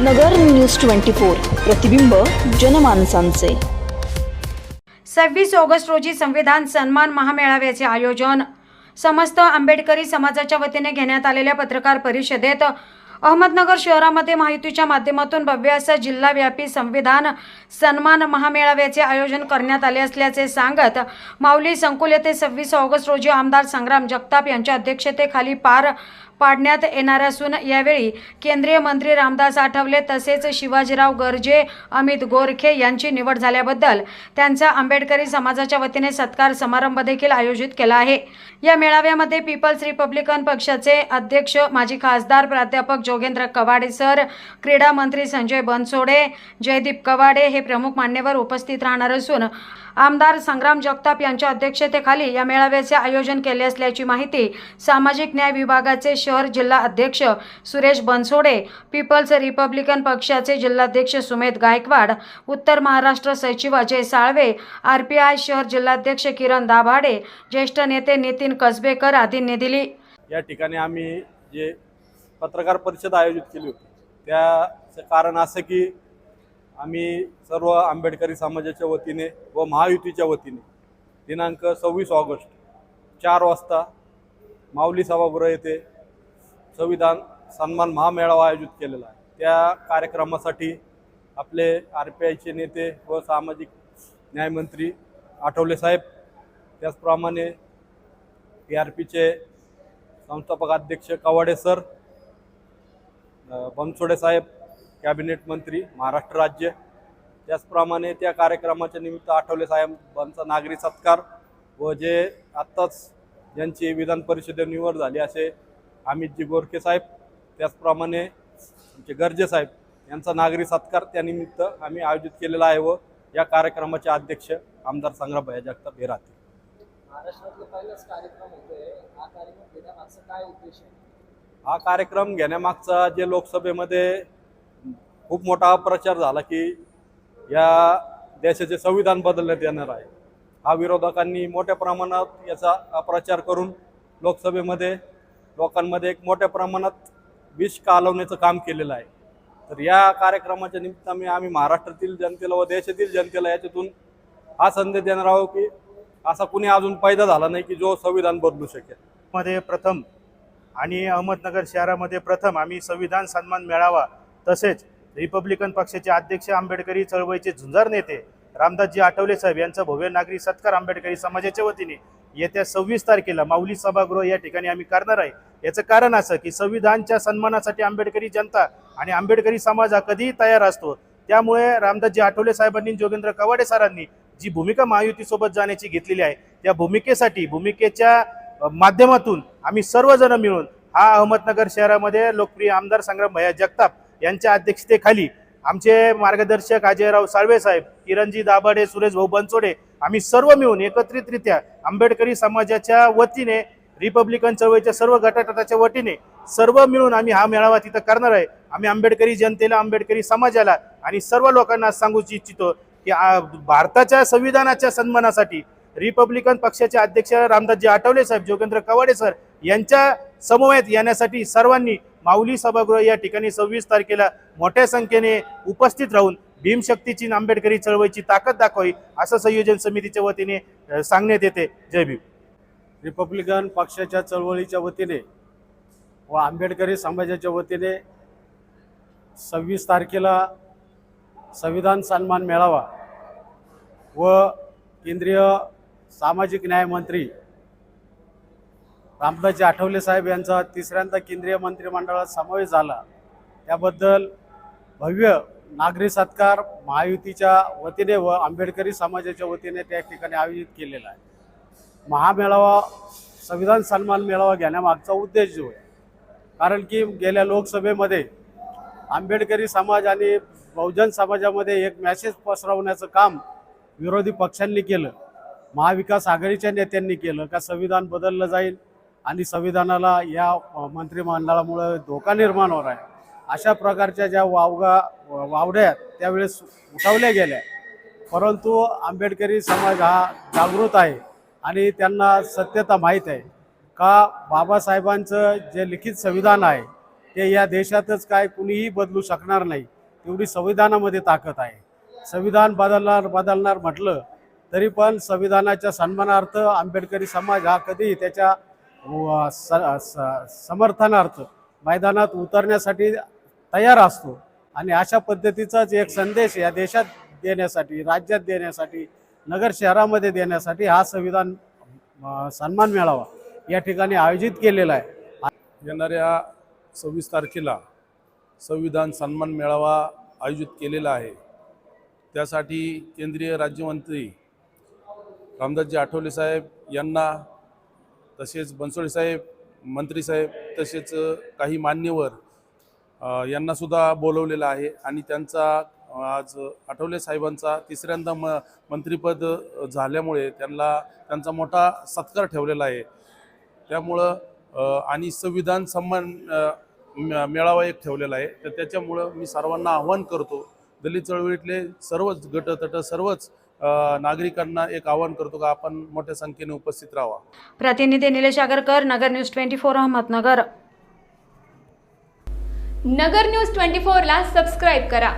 नगर news twenty four प्रतिबिंब जनमानसांचे. सव्वीस August रोजी संविधान सन्मान महामेळाव्याचे आयोजन. समस्त आंबेडकरी समाजाच्या वतीने घेण्यात आलेल्या पत्रकार परिषदेत अहमदनगर शहरामध्ये माहितीच्या माध्यमातून भव्य असं जिल्हाव्यापी संविधान सन्मान महामेळाव्याचे आयोजन करण्यात आले असल्याचे सांगत माऊली संकुल येथे सव्वीस ऑगस्ट रोजी आमदार संग्राम जगताप यांच्या अध्यक्षतेखाली पार पाडण्यात येणार असून यावेळी केंद्रीय मंत्री रामदास आठवले तसेच शिवाजीराव गर्जे अमित गोरखे यांची निवड झाल्याबद्दल त्यांचा आंबेडकरी समाजाच्या वतीने सत्कार समारंभ देखील आयोजित केला आहे. या मेळाव्यामध्ये पीपल्स रिपब्लिकन पक्षाचे अध्यक्ष माजी खासदार प्राध्यापक जोगेंद्र कवाडे सर क्रीडा मंत्री संजय बनसोडे जयदीप कवाडे हे प्रमुख मान्यवर उपस्थित राहणार असून आमदार संग्राम जगताप यांच्या अध्यक्षतेखाली या मेळाव्याचे आयोजन केले असल्याची माहिती सामाजिक न्याय विभागाचे शहर जिल्हा अध्यक्ष सुरेश बनसोडे पीपल्स रिपब्लिकन पक्षाचे जिल्हाध्यक्ष सुमेध गायकवाड उत्तर महाराष्ट्र सचिव Ajay Salve R P I शहर जिल्हाध्यक्ष किरण दाभाडे ज्येष्ठ नेते नितीन कसबेकर आदींनी दिली या ठिकाणी आम्ही जे पत्रकार परिषद आयोजित केली होती. त्याचं कारण असं की आम्ही सर्व आंबेडकरी समाजाच्या वतीने व महायुतीच्या वतीने दिनांक सव्वीस ऑगस्ट चार वाजता माऊली सभागृह येथे संविधान सन्मान महामेळावा आयोजित केलेला आहे. त्या कार्यक्रमासाठी आपले आर पी आयचे नेते व सामाजिक न्यायमंत्री आठवले साहेब त्याचप्रमाणे पी आर पीचे संस्थापक अध्यक्ष कवाडे सर बनसोडे साहेब कॅबिनेट मंत्री महाराष्ट्र राज्य. त्याचप्रमाणे त्या कार्यक्रमाच्या निमित्त आठवले साहेबांचा नागरी सत्कार व जे आत्ताच ज्यांची विधान परिषदेत निवड झाली असे अमितजी गोरखे साहेब त्याचप्रमाणे आमचे गर्जे साहेब यांचा नागरी सत्कार त्यानिमित्त आम्ही आयोजित केलेला आहे व या कार्यक्रमाचे अध्यक्ष आमदार संग्राम भैया जगताप हे राहतील. महाराष्ट्रातलं पहिलाच कार्यक्रम होतोय. हा कार्यक्रम घेण्यामागचा काय उद्देश आहे? हा कार्यक्रम घेण्यामागचा जे लोकसभेमध्ये खूप मोठा प्रचार झाला की या देशाचे संविधान बदलण्यात येणार आहे. हा विरोधकांनी मोठ्या प्रमाणात याचा प्रचार करून लोकसभेमध्ये लोकांमध्ये एक मोठ्या प्रमाणात विष कालवण्याचं काम केलेलं आहे. तर या कार्यक्रमाच्या निमित्ताने आम्ही महाराष्ट्रातील जनतेला व देशातील जनतेला याच्यातून हा संदेश देणार आहोत की असा कुणी अजून पैदा झाला नाही की जो संविधान बदलू शकेल. मध्ये प्रथम आणि अहमदनगर शहरामध्ये प्रथम आम्ही संविधान सन्मान मेळावा तसेच रिपब्लिकन पक्षाचे अध्यक्ष आंबेडकरी चळवळीचे झुंजार नेते रामदासजी आठवले साहेब यांचा भव्य नागरी सत्कार आंबेडकरी समाजाच्या वतीने येत्या सव्वीस तारखेला माऊली सभागृह या ठिकाणी आम्ही करणार आहे. याचं कारण असं की संविधानच्या सन्मानासाठी आंबेडकरी जनता आणि आंबेडकरी समाज हा कधीही तयार असतो. त्यामुळे रामदासजी आठवले साहेबांनी जोगेंद्र कवाडे सरांनी जी भूमिका महायुतीसोबत जाण्याची घेतलेली आहे त्या भूमिकेसाठी भूमिकेच्या माध्यमातून आम्ही सर्वजण मिळून हा अहमदनगर शहरामध्ये लोकप्रिय आमदार संग्राम भैया जगताप यांच्या अध्यक्षतेखाली आमचे मार्गदर्शक अजयराव साळवे साहेब किरणजी दाभाडे सुरेश भाऊ बनसोडे आम्ही सर्व मिळून एकत्रितरित्या आंबेडकरी समाजाच्या वतीने रिपब्लिकन चळवळीच्या सर्व गटाटटाच्या वतीने सर्व मिळून आम्ही हा मेळावा तिथं करणार आहे. आम्ही आंबेडकरी जनतेला आंबेडकरी समाजाला आणि सर्व लोकांना सांगू इच्छितो की भारताच्या संविधानाच्या सन्मानासाठी रिपब्लिकन पक्षाचे अध्यक्ष रामदासजी आठवले साहेब जोगेंद्र कवाडे सर यांच्या समवेत येण्यासाठी सर्वांनी माऊली सभागृह या ठिकाणी सव्वीस तारखेला मोठ्या संख्येने उपस्थित राहून भीमशक्तीची आंबेडकरी चळवळीची ताकद दाखवावी असं संयोजन समितीच्या वतीने सांगण्यात येते. जय भीम. रिपब्लिकन पक्षाच्या चळवळीच्या वतीने व आंबेडकरी समाजाच्या वतीने सव्वीस तारखेला संविधान सन्मान मेळावा व केंद्रीय सामाजिक न्याय मंत्री रामदासजी आठवले साहेब यांचा तिसऱ्यांदा केंद्रीय मंत्रिमंडळात समावेश झाला. त्याबद्दल भव्य नागरी सत्कार महायुतीच्या वतीने व आंबेडकरी समाजाच्या वतीने त्या ठिकाणी आयोजित केलेला आहे. महामेळावा संविधान सन्मान मेळावा घेण्यामागचा उद्देश जो आहे. कारण की गेल्या लोकसभेमध्ये आंबेडकरी समाज आणि बहुजन समाजामध्ये एक मॅसेज पसरवण्याचं काम विरोधी पक्षांनी केलं. महाविकास आघाडीच्या नेत्यांनी केलं का संविधान बदललं जाईल? आणि संविधानाला या मंत्रिमंडळामुळं मंत्रिमंडळामुळे धोका निर्माण होणार आहे. अशा प्रकारच्या ज्या वावगा वावड्या त्यावेळेस उठवल्या गेल्या. परंतु आंबेडकरी समाज हा जागृत आहे आणि त्यांना सत्यता माहीत आहे. का बाबासाहेबांचं जे लिखित संविधान आहे ते या देशातच काय कुणीही बदलू शकणार नाही तेवढी संविधानामध्ये ताकद आहे. संविधान बदलणार बदलणार म्हटलं तरी पण संविधानाच्या सन्मानार्थ आंबेडकरी समाज हा कधीही त्याच्या समर्थनार्थ मैदानात उतरण्यासाठी तयार असतो. आणि अशा पद्धतीचाच एक संदेश या देशात देण्यासाठी राज्यात देण्यासाठी नगर शहरामध्ये देण्यासाठी हा संविधान सन्मान मिळावा या ठिकाणी आयोजित केलेला आहे. येणाऱ्या सव्वीस तारखेला संविधान सन्मान मेळावा आयोजित केलेला आहे. त्यासाठी केंद्रीय राज्यमंत्री रामदासजी आठवले साहेब यांना तसेच बनसोडे साहेब मंत्री साहेब तसेच काही मान्यवर यांनासुद्धा बोलवलेलं आहे आणि त्यांचा आज आठवले साहेबांचा तिसऱ्यांदा म मंत्रिपद झाल्यामुळे त्यांना त्यांचा मोठा सत्कार ठेवलेला आहे. त्यामुळं आणि संविधान सन्मान मेळावा एक ठेवलेला आहे. तर त्याच्यामुळं मी सर्वांना आव्हान करतो दलित चळवळीतले सर्वच गटतट सर्वच नागरिकांना एक आवाहन करतो का आपण मोठ्या संख्येने उपस्थित राहावा. प्रतिनिधी Nilesh Agarkar Nagar news twenty four Ahmednagar. Nagar news twenty फोरला सबस्क्राईब करा.